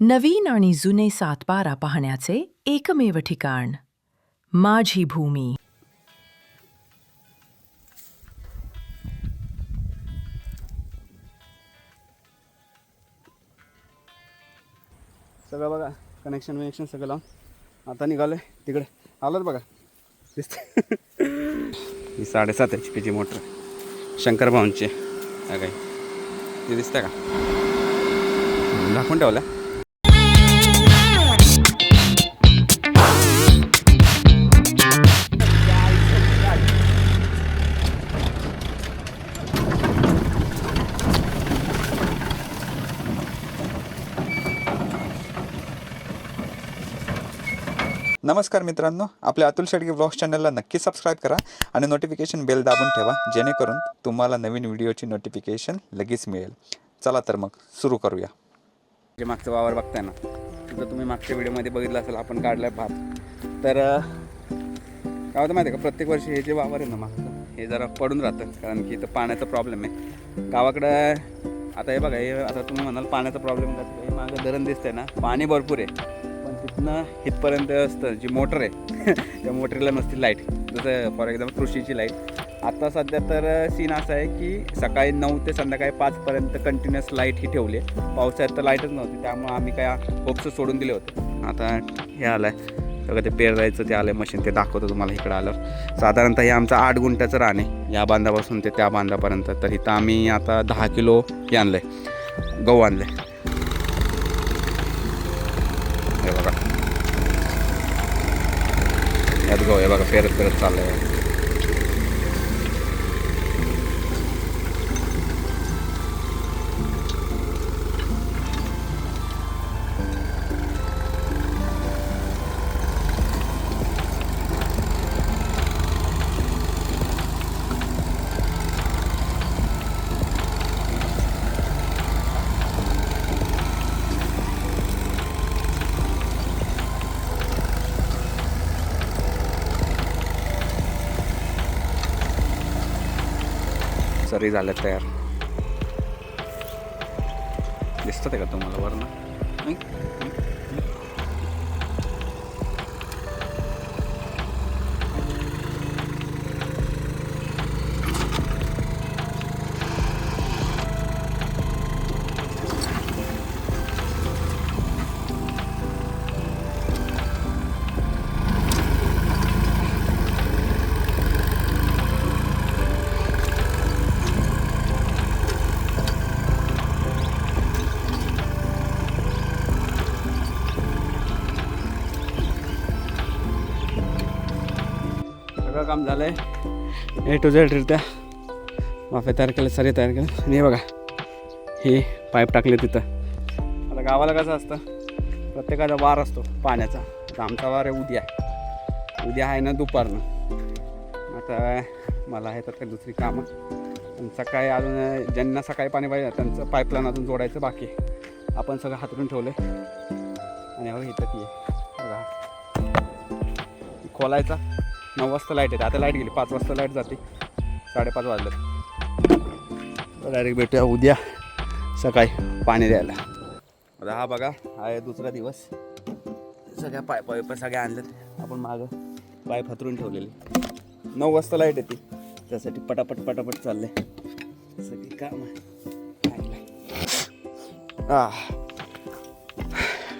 नवीन आणि जुने सातबारा पाहण्याचे एकमेव ठिकाण माझी भूमी. सगळं बघा कनेक्शन विनेक्शन सगळं लावून. आता निघालोय तिकडे. आलं बघा. दिसत ही साडेसात एच पीची मोटर शंकर भाऊंची. काय? ते दिसतं का? दाखवून ठेवलं? नमस्कार मित्रांनो आपल्या अतुल शेडगे ब्लॉग्स चॅनलला नक्की सबस्क्राईब करा आणि नोटिफिकेशन बेल दाबून ठेवा जेणेकरून तुम्हाला नवीन व्हिडिओची नोटिफिकेशन लगेच मिळेल. चला तर मग सुरू करूया. जे मागचं वावर बघताय ना तिथं तुम्ही मागच्या व्हिडिओमध्ये बघितलं असेल आपण काढलाय भात. तर काय होतं माहिती आहे का प्रत्येक वर्षी हे जे वावर आहे ना मागचं हे जरा पडून राहतं कारण की इथं पाण्याचा प्रॉब्लेम आहे. गावाकडं आता हे बघा हे आता तुम्ही म्हणाल पाण्याचा प्रॉब्लेम हे मागं धरण दिसतंय ना पाणी भरपूर आहे. इथनं इथपर्यंत असतं जी मोटर आहे त्या मोटरीला नसती लाइट जसं फॉर एक्झाम्पल कृषीची लाइट आता सध्या तर सीन असा आहे की सकाळी नऊ ते संध्याकाळी पाचपर्यंत कंटिन्युअस लाइट ही ठेवली आहे. पावसाळ्यात तर लाईटच नव्हती त्यामुळे आम्ही काय होप्स सोडून दिले होते. आता हे आलं आहे सगळं ते पेरायचं ते आलं आहे मशीन ते दाखवतो तुम्हाला इकडं आलं साधारणतः हे आमचं आठ गुंठ्याचं रान आहे. या बांधापासून ते त्या बांधापर्यंत. तर इथं आम्ही आता दहा किलो हे आणलं आहे गहू आणलं आहे हे बघा यात गहू हे बघा पेरत सरी झाल्यात तयार. दिसतं आहे का तुम्हाला वरनं? नाही? काम झालं आहे ए टू झेड रित्या वाफे तयार केलं सरी तयार केलं. आणि हे बघा हे पाईप टाकले तिथं. आता गावाला कसं असतं प्रत्येकाचा वार असतो पाण्याचा. आता आमचा वार आहे उद्या. उद्या आहे ना दुपारनं. आता मला आहे तर काही दुसरी कामं. आणि सकाळी अजून ज्यांना सकाळी पाणी पाहिजे त्यांचं पाईपलाईन अजून जोडायचं बाकी आपण सगळं हातरून ठेवलं आहे आणि हवं इथं ती बघा. खोलायचा. नऊ वाजता लाइट येते. आता लाइट गेली. पाच वाजता लाइट जाते. साडेपाच वाजले. डायरेक्ट भेटूया उद्या सकाळी पाणी द्यायला. आता हा बघा हा आहे दुसरा दिवस. सगळ्या पाय वाईप सगळ्या आणल्यात. आपण मागं पाईप हातरून ठेवलेले. नऊ वाजता लाइट येते. त्यासाठी पटापट पटापट चालले सगळी काम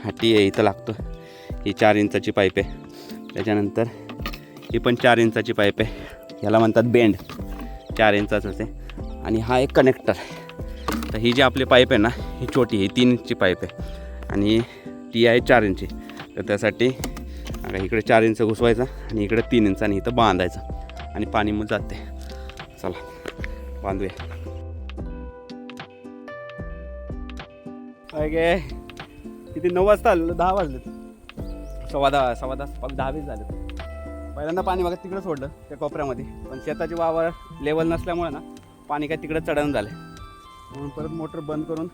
हा टी आहे इथं लागतो. ही चार इंचाची पाईप आहे. त्याच्यानंतर ही पण चार इंचाची पाईप आहे. याला म्हणतात बेंड चार इंचाचंच आहे आणि हा एक कनेक्टर आहे. तर ही जी आपली पाईप आहे ना ही छोटी ही तीन इंचची पाईप आहे. आणि ती आहे चार इंची. तर त्यासाठी इकडे चार इंच घुसवायचा आणि इकडे तीन इंच आणि इथं बांधायचं. आणि पाणी मग जाते. चला बांधूया. काय गे? किती नऊ वाजता आलेलं दहा वाजले सव्वा दहा सव्वा दहा पाच दहा वीस झाले पहिल्यांदा पाणी बघा तिकडं सोडलं त्या कोपऱ्यामध्ये. पण शेताची वावर लेवल नसल्यामुळे ना पाणी काय तिकडं चढण झालं म्हणून परत मोटर बंद करून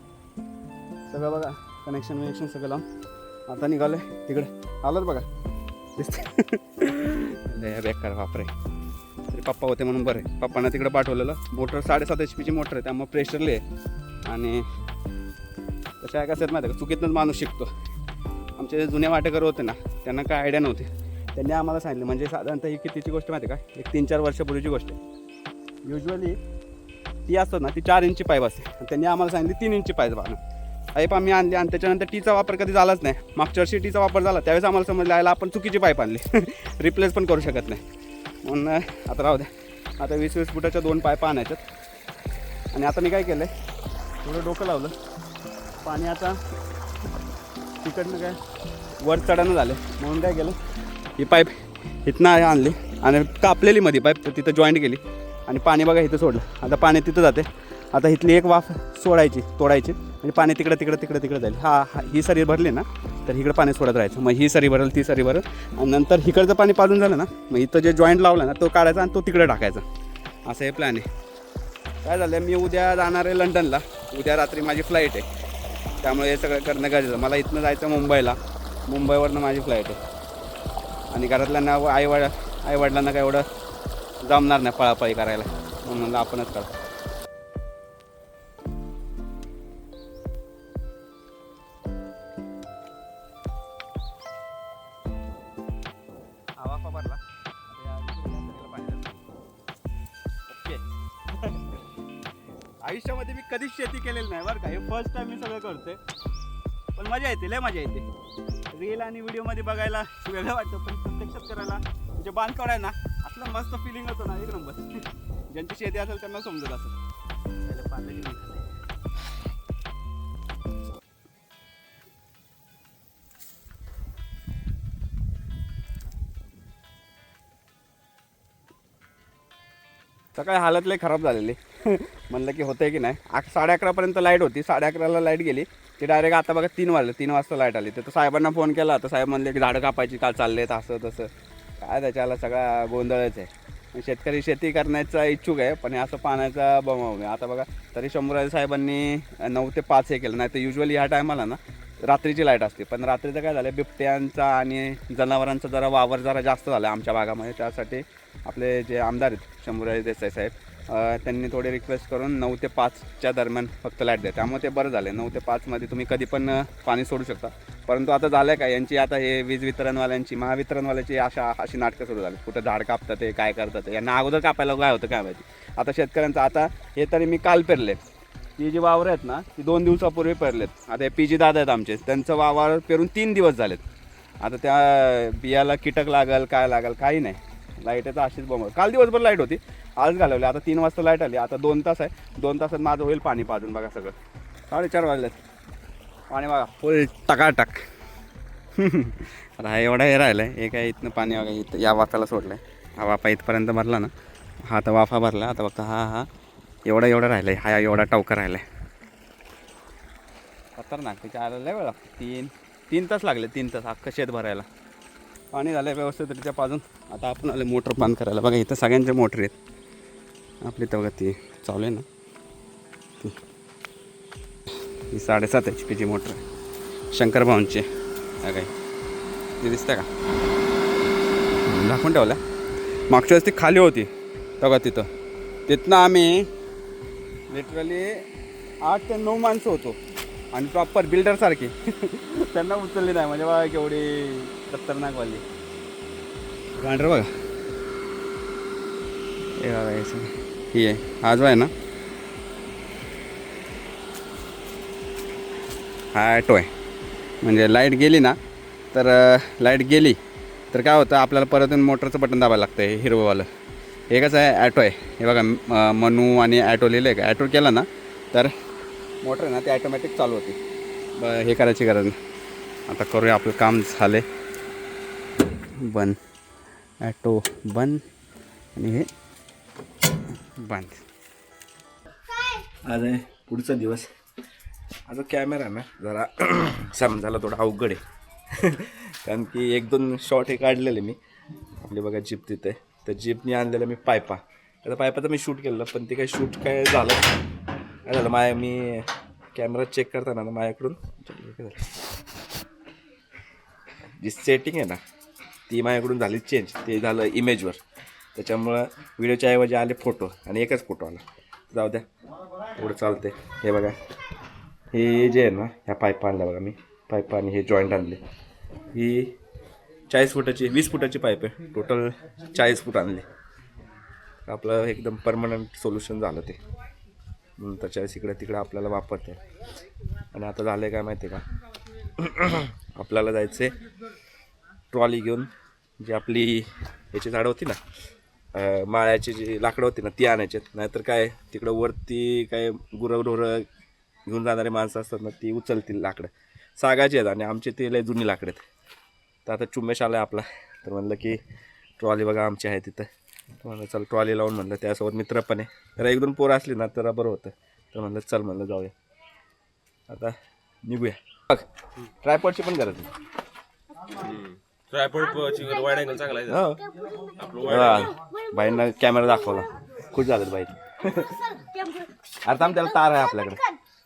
सगळं बघा कनेक्शन विनेक्शन सगळं लावून आता निघालो आहे तिकडे. आलं बघा. दिसते बेकार वापरे तरी पप्पा होते म्हणून बरं पप्पांना तिकडे पाठवलेलं. मोटर साडेसात एच पीची मोटर आहे त्यामुळे प्रेशरली आहे. आणि तसं कसं माहिती आहे का चुकीतनंच माणूस शिकतो. आमचे जे जुने वाटेकर होते ना त्यांना काय आयडिया नव्हती. त्यांनी आम्हाला सांगितलं. म्हणजे साधारणतः ही कितीची गोष्ट माहिती आहे का? एक तीन चार वर्षापूर्वीची गोष्ट आहे. युजली ती असतात ना ती चार इंची पाईप असते. त्यांनी आम्हाला सांगितली तीन इंची पाईप आणा पाईप आम्ही आणली आणि त्याच्यानंतर टीचा वापर कधी झालाच नाही. मागच्या वर्षी टीचा वापर झाला त्यावेळेस आम्हाला समजलं आयला आपण चुकीची पाईप आणली. रिप्लेस पण करू शकत नाही. म्हणून आता राहू द्या. आता वीस वीस फुटाच्या दोन पायपा आणायच्यात. आणि आता मी काय केलं आहे थोडं डोकं लावलं. पाणी आता तिकडनं काय? वर चढानं झालं म्हणून काय केलं? ही पाईप इथनं आणली. आणि कापलेली मध्ये पाईप तिथं जॉईंट केली. आणि पाणी बघा इथं सोडलं. आता पाणी तिथं जाते. आता इथली एक वाफ सोडायची तोडायची. म्हणजे पाणी तिकडं तिकडं तिकडं तिकडं जाईल. हा ही सरी भरली ना तर इकडं पाणी सोडत राहायचं. मग ही सरी भरल ती सरी भरल. आणि नंतर इकडचं पाणी पाजून झालं ना मग इथं जे जॉईंट लावलं ना तो काढायचा आणि तो तिकडे टाकायचा. असं हे प्लॅन आहे. काय झालं मी उद्या जाणार आहे लंडनला. उद्या रात्री माझी फ्लाईट आहे. त्यामुळे हे सगळं करणं गरजेचं मला इथनं जायचं मुंबईला. मुंबईवरनं माझी फ्लाईट आहे. आणि घरातल्यांना आई वड आईवडिलांना काय एवढं जमणार नाही पळापळी करायला. म्हणून म्हणलं आपणच करतो. आयुष्यामध्ये मी कधीच शेती केलेली नाही बरं का. हे फर्स्ट टाइम मी सगळं करतोय. पण मजा येते लय मजा येते. रील आणि व्हिडिओमध्ये बघायला वेगळं वाटतं पण प्रत्यक्षात करायला म्हणजे बांधकडाय ना असलं मस्त फिलिंग होतं ना एक नंबर. ज्यांची शेती असेल त्यांना समजत असेल. त्याला सकाळी हालत लय खराब झालेली. म्हणलं की होतंय की नाही. अक साडे अकरापर्यंत लाइट होती. साडे अकराला लाइट गेली. ते डायरेक्ट आता बघा तीन वाजले तीन वाजता लाइट आली. तर साहेबांना फोन केला. तर साहेब म्हणले की झाडं कापायची काल चालले असं तसं. काय त्याच्याला सगळा गोंधळच आहे. शेतकरी शेती करण्याचा इच्छुक आहे पण असं पाण्याचा बमाव आहे. आता बघा तरी शंभूराजे साहेबांनी नऊ ते पाच हे केलं. नाही तर युजली ह्या टायमाला ना रात्रीची लाइट असते. पण रात्रीचं काय झालं बिबट्यांचा आणि जनावरांचा जरा वावर जरा जास्त झाला आमच्या भागामध्ये. त्यासाठी आपले जे आमदार आहेत शंभूराजे देसाई साहेब त्यांनी थोडी रिक्वेस्ट करून नऊ ते पाचच्या दरम्यान फक्त लाइट द्या. त्यामुळे ते बरं झाले नऊ ते पाचमध्ये तुम्ही कधी पण पाणी सोडू शकता. परंतु आता झालं काय? यांची आता हे वीज वितरणवाल्यांची महावितरणवाल्याची अशा अशी नाटकं सुरू झाली कुठं झाड कापतात ते काय करतात ते. यांना अगोदर कापायला काय होतं काय माहिती? आता शेतकऱ्यांचं आता हे तरी मी काल पेरले ही जी वावर आहेत ना ती दोन दिवसापूर्वी पेरलेत. आता हे पी जी दादा आहेत आमचे. त्यांचं वावर पेरून तीन दिवस झालेत. आता त्या बियाला कीटक लागल काय लागल काही नाही. लाईटाचं अशीच बॉम्ब काल दिवसभर लाइट होती आज घालवली. आता तीन वाजता लाइट आली. आता दोन तास आहे. दोन तासात माझं होईल पाणी पाजून बघा सगळं. साडेचार वाजलेत. पाणी बघा. फुल टकाटक. आता हा एवढा हे राहिलं आहे हे काय इथनं पाणी बघा इथं या वाफाला सोडलं आहे हा वाफा इथपर्यंत भरला ना. हा आता वाफा भरला. आता फक्त हा हा. एवढा एवढा राहिला आहे हा एवढा टवका राहिला आहे खतरनाक. त्याच्या आला लय वेळ लागतो तीन तीन तास लागले. तीन तास. अख्खं शेत भरायला. पाणी झालं आहे व्यवस्थितरित्या पाजून. आता आपण आले मोटर बंद करायला. बघा इथं सगळ्यांच्या मोटर आहेत. आपली तर बघा ती चालू आहे ना. ती. ही साडेसात एच पीची मोटर आहे. शंकर भाऊंची. काय? ती दिसतं का? दाखवून ठेवल्या मागच्या वेळेस ती खाली होती. बघा तिथं. तिथनं आम्ही लिटरली आठ ते नऊ माणसं होतो. आणि प्रॉपर बिल्डरसारखी त्यांना उचलली नाही म्हणजे बघा केवढी खतरनाकवाली गांढर बघा. हे बघा हे. ही आहे. हा जो आहे ना. हा ॲटो आहे. म्हणजे लाइट गेली ना तर लाइट गेली तर काय होतं आपल्याला परत मोटरचं बटन दाबायला लागतं हे हिरवंवालं. हे कसं आहे ॲटो आहे. हे बघा मनू आणि ॲटो लिहिलं आहे का? ॲटो केला ना तर मोटर आहे ना ती ॲटोमॅटिक चालू होती. ब हे करायची गरज नाही. आता करूया आपलं काम झाले बंद. ॲटो बंद. आणि हे बंद. आज आहे पुढचा दिवस. आता कॅमेरा ना जरा समजायला थोडा अवघड आहे. कारण की एक दोन शॉट हे काढलेले मी. आपली बघा जीप तिथे. तर जीपनी आणलेलं मी पायपा. आता पायपाचं मी शूट केलेलं पण ते काही शूट काय झालं काय झालं माया मी कॅमेरा चेक करताना ना माझ्याकडून जी सेटिंग आहे ना ती माझ्याकडून झाली चेंज ते झालं इमेजवर त्याच्यामुळं व्हिडिओच्या ऐवजी आले फोटो आणि एकच फोटो आला. जाऊ द्या. एवढं चालते हे बघा. हे जे आहे ना ह्या पाईप आणल्या बघा मी. पाईप आणि हे जॉईंट आणले. ही चाळीस फुटाची वीस फुटाची पाईप आहे. टोटल चाळीस फूट आणली. आपलं एकदम परमनंट सोल्युशन झालं ते. त्याच्यावेळेस इकडे तिकडे आपल्याला वापरते. आणि आता झालं आहे काय माहिती आहे का? आपल्याला जायचं आहे ट्रॉली घेऊन जी आपली याची झाडं होती ना माळ्याची जी लाकडं होती ना ती आणायची नाहीतर काय तिकडं वरती काय गुरं ढोरं घेऊन जाणारे माणसं असतात ना ती उचलतील लाकडं. सागाची आहेत आणि आमचे ते लय जुनी लाकडं आहेत. तर आता चुम्मेश आला आपला. तर म्हणलं की ट्रॉली बघा आमची आहे तिथं. म्हणलं चल ट्रॉली लावून म्हणलं त्यासोबत मित्र पण आहे. तर एक दोन पोरं असली ना तर बरं होतं. तर म्हणलं चल म्हणलं जाऊया. आता निघूया. बघ ट्रायपॉडची पण गरज नाही. ट्रायपॉडची वाईड अँगल चांगला आहे हो. हा. बाईंना कॅमेरा दाखवला. खुश झालं बाई. अरे थांब त्याला तार आहे आपल्याकडे.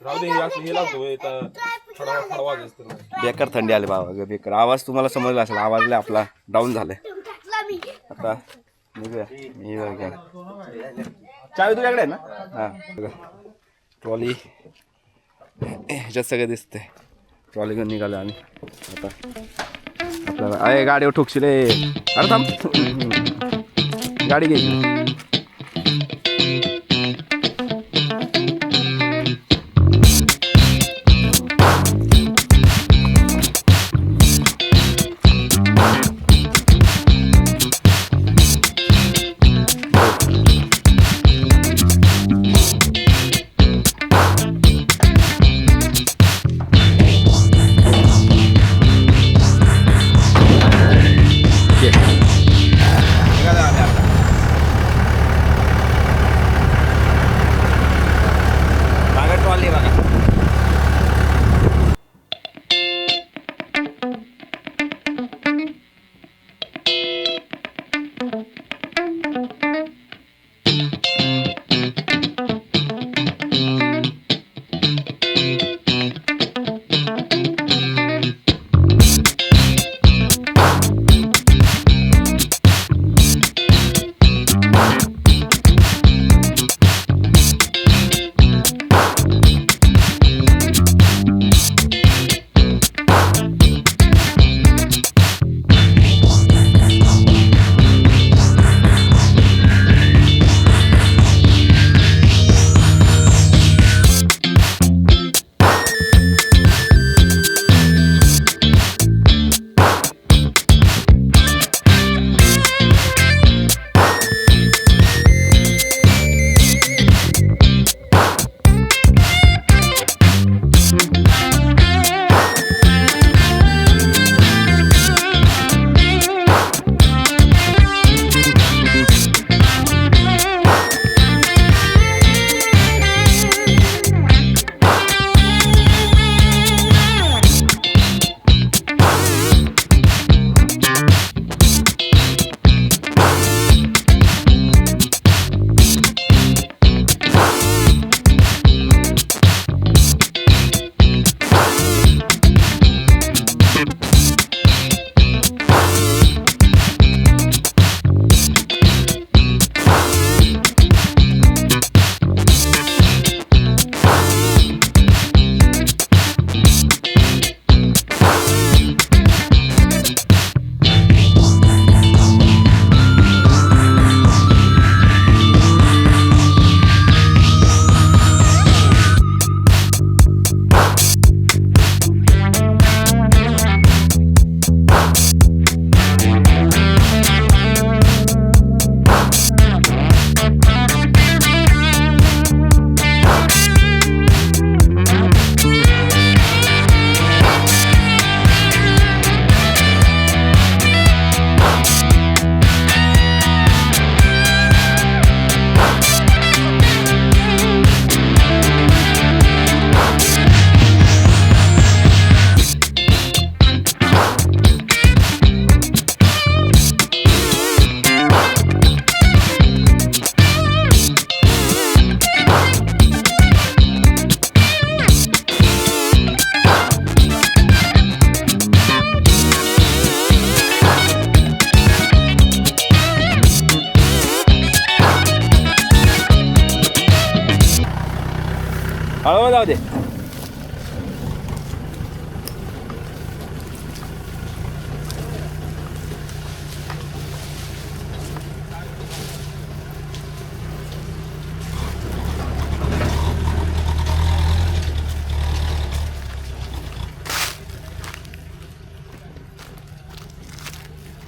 राहू दे हे असं हे लावतो हे इथं थोडा थोडा वाज असतो. बेकार थंडी आली बाबा ग बेकार. आवाज तुम्हाला समजला असेल आवाज लय आपला डाऊन झालाय. आता मी घ्या चावी तुझ्याकडे आहे ना? हां. बघा ट्रॉली. ह्याच्यात सगळं दिसतंय. ट्रॉली घेऊन निघालो आणि आता आपल्याला अरे गाडीवर ठोकशील रे अरे थांब. गाडी घ्यायची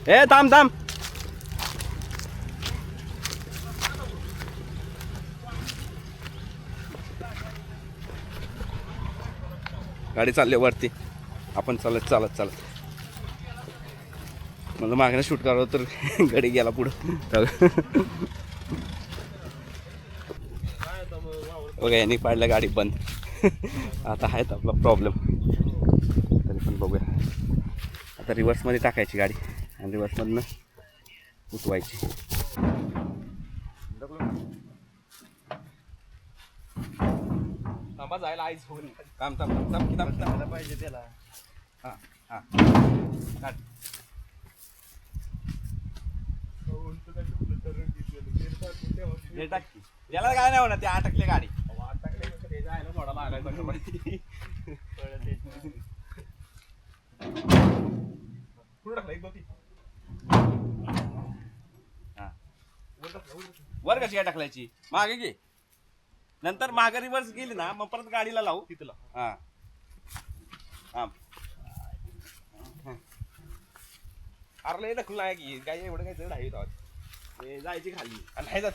ए थांब थांब. गाडी चालली वरती. आपण चालत चालत चालत. मला मागणं शूट करावं तर गाडी गेला पुढं. बघा यांनी पाडलं गाडी बंद. आता आहेत आपला प्रॉब्लेम तरी पण बघूया. आता रिव्हर्समध्ये टाकायची गाडी. आणि रिव्हर्समधनं उठवायची. थांबा जायला आईच होऊन थांब थांब थांब थांब थांब थांब. पाहिजे त्याला. हां हां. याला काय नाही होणार ते अटकले गाडी. हा. वर कशी काय टाकलायची? मागे घे. नंतर मागे रिव्हर्स गेली ना मग परत गाडीला लावू. तिथला हा. हा. अरे लय ढकलून आहे की काय एवढं काय जड आहे जायची खाली. आणि नाही जात.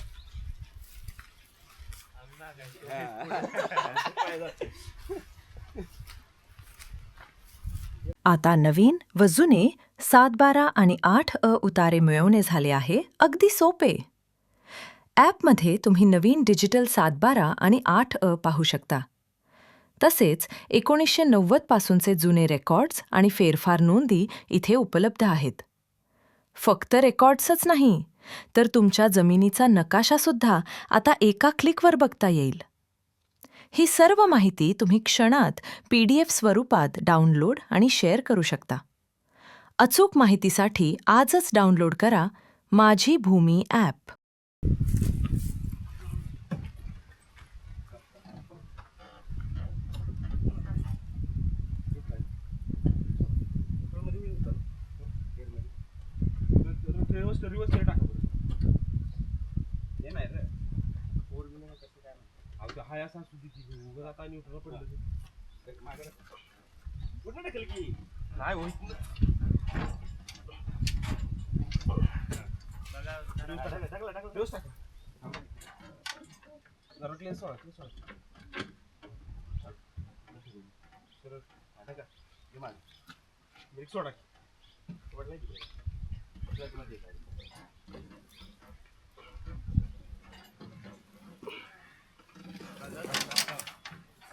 आता नवीन व जुने सात बारा आणि आठ अ उतारे मिळवणे झाले आहे. अगदी सोपे. ॲपमध्ये तुम्ही नवीन डिजिटल सात बारा आणि आठ अ पाहू शकता. तसेच एकोणीसशे नव्वद पासूनचे जुने रेकॉर्ड्स आणि फेरफार नोंदी इथे उपलब्ध आहेत. फक्त रेकॉर्ड्सच नाही तर तुमच्या जमिनीचा नकाशासुद्धा आता एका क्लिकवर बघता येईल. ही सर्व माहिती तुम्ही क्षणात पी डी एफ स्वरूपात डाउनलोड आणि शेअर करू शकता. अचूक माहितीसाठी आजच डाउनलोड करा माझी भूमी ॲप. रिव्हर्स टाका हे नाही रे फोर व्हीलर कसं काय नाही हाय असा असू उगाच आता न्यूट्रल पडलं ते. कुठं की नाही होईत टाकलं, टाकलं, टाकलं. दिवस टाका जरा क्लिअर सोडा क्लिअर सोडा सरळ टाका. हे मागं. ब्रेक सोडा पडलं की ते. Clutch मध्ये आहे.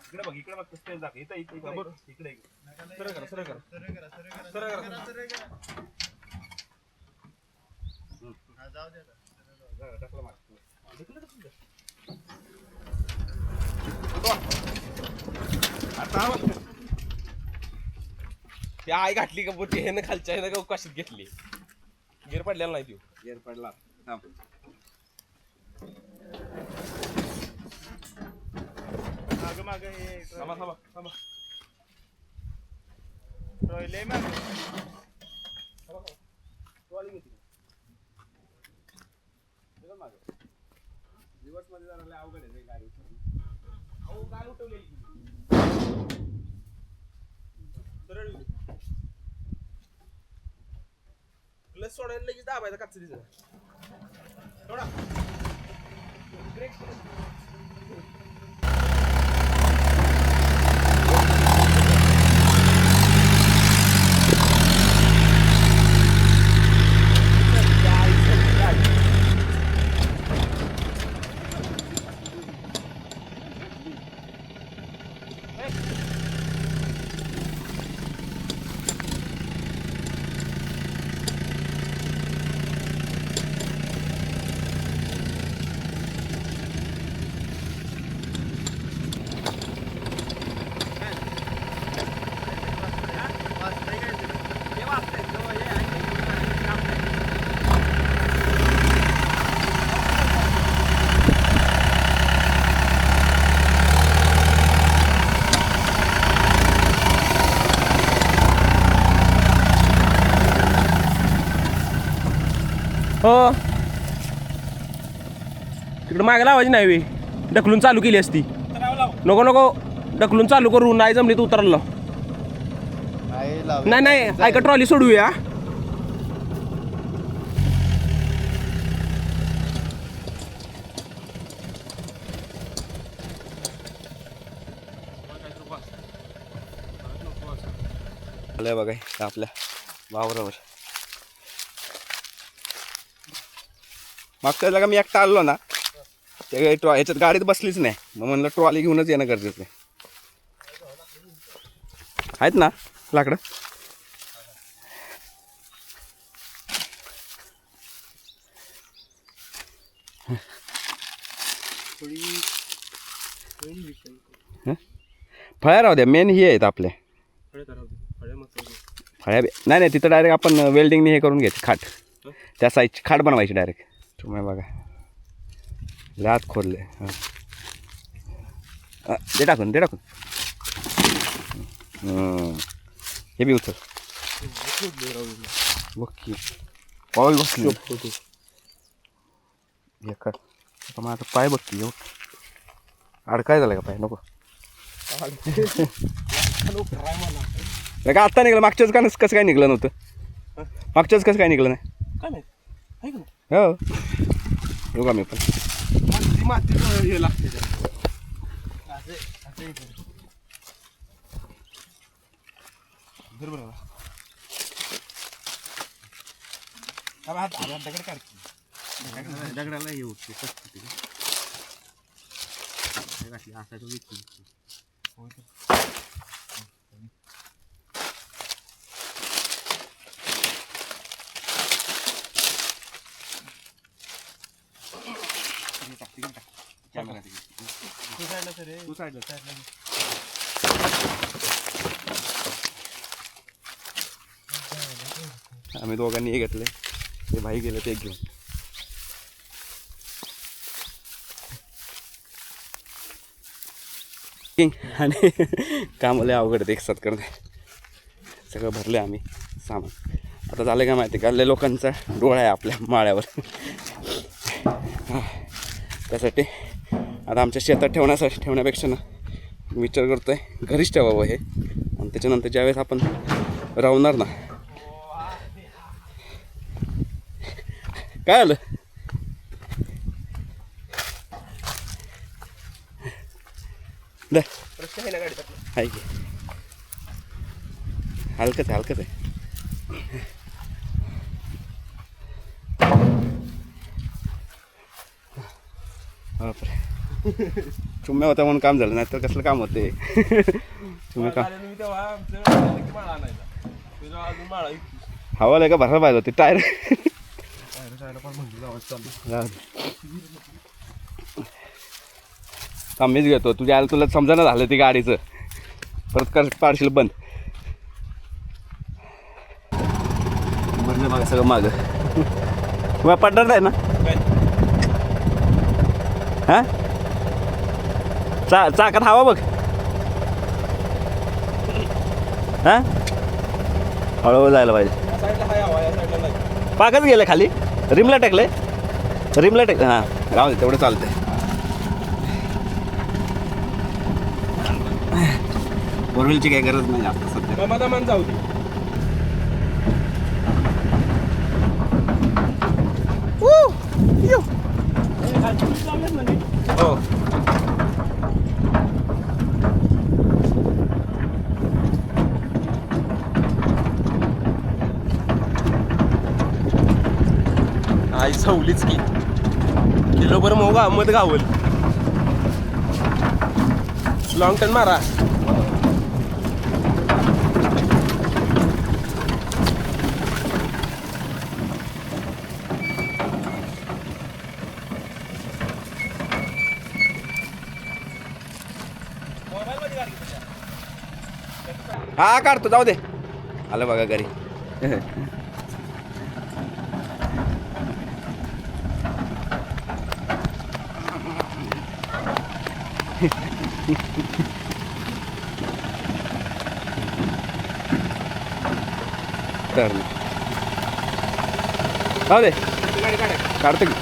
इकडे बघ इकडे बघ कसं दाखव इथं इथं इकडे बरोबर. इकडे इकडे. सरळ करा सरळ करा सरळ करा हा, करा सर ढकलं, ढकलं. आता ती आई घातली का बोटी हे खालच्या ह्यानं का काशीत घेतली? गिर पडलेला नाही तू गेअर पडला. थांब. थांबा थांबा थांबा. रिव्हर्समध्ये जरा लय अवघड आहे रे गाडी. अहो काय उठवलेली सरळ प्लस सोडायला लगेच दाबायचा काचरीचं. सोडा. ब्रेक हो. तिकडं मागे लावायची नाही वे. ढकलून चालू केली असती. नको नको. ढकलून चालू करू. नाही जमली तू उतरलं. नाही नाही ऐका ट्रॉली सोडूया. बघाय आपल्या वावरावर. मागच्या जागा मी एकटा आलो ना ते ट्रॉ ह्याच्यात गाडीत बसलीच नाही. मग म्हणलं ट्रॉली घेऊनच येणं गरजेचं आहे. आहेत ना लाकडं? हं? फळ्या राहू द्या मेन ही आहेत आपल्या फळ्या नाही नाही तिथं डायरेक्ट आपण वेल्डिंगने हे करून घ्यायचं खाट. त्या साईजची खाट बनवायची डायरेक्ट तुम्ही बघा. लात खोदले हं. अ, दे टाकून दे टाकून. हे बी उचल. बघ पाऊल बसली हे कर. आता माझा पाय बघती येऊ अडकाय झालं का पाय? नको. नाही का आत्ता निघलं. मागच्याच का कसं काय निघलं नव्हतं? मागच्याच कसं काय निघलं नाही? हो येऊ का मी पण ती माती हे लागते बरं दगड दगडाला येऊ ते. असायचं विकून. होय तर. तू साईडला सर तू साईडला साईडला आम्ही दोघांनी हे घेतले ते भाई गेले ते घेऊन आणि कामाला अवघड आहे एक साथ करणे सगळं भरले आम्ही सामान आता झालं का माहिती का लय लोकांचा डोळा आहे आपल्या माळ्यावर त्यासाठी आता आमच्या शेतात ठेवण्यासाठी ठेवण्यापेक्षा ना विचार करतोय घरीच ठेवावं हे. आणि त्याच्यानंतर ज्यावेळेस आपण राहणार ना. काय आलं? द. प्रश्न आहे ना आहे की. हलकंच आहे हलकंच आहे. बापरे. चुम्या होता म्हणून काम झालं नाही तर कसलं काम होते? तुम्ही काम झालं की भरायला पाहिजे होती टायर? मीच घेतो. तुझ्या आला तुला समजायला झालं ती गाडीचं. परत कर पाडशील बंद. बरं बघा सगळं माग. पडणार नाही ना? हा? चा चाकात हवा बघ हा हळूहळू जायला पाहिजे पाकच गेलं खाली रिमला टाकले रिमला टाक हां राहू दे तेवढं चालतं फोर व्हीलची काही गरज नाही आता सध्या मग जाऊ दे आई की किलोभर मोगा मध गावल. लॉंग टर्न मारा. हा काढतो जाऊ दे. आलं बघा घरी. तर जाऊ दे. काढतो की.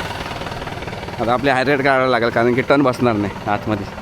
आता आपले हायरेट काढायला लागेल कारण की टन बसणार नाही आतमध्ये.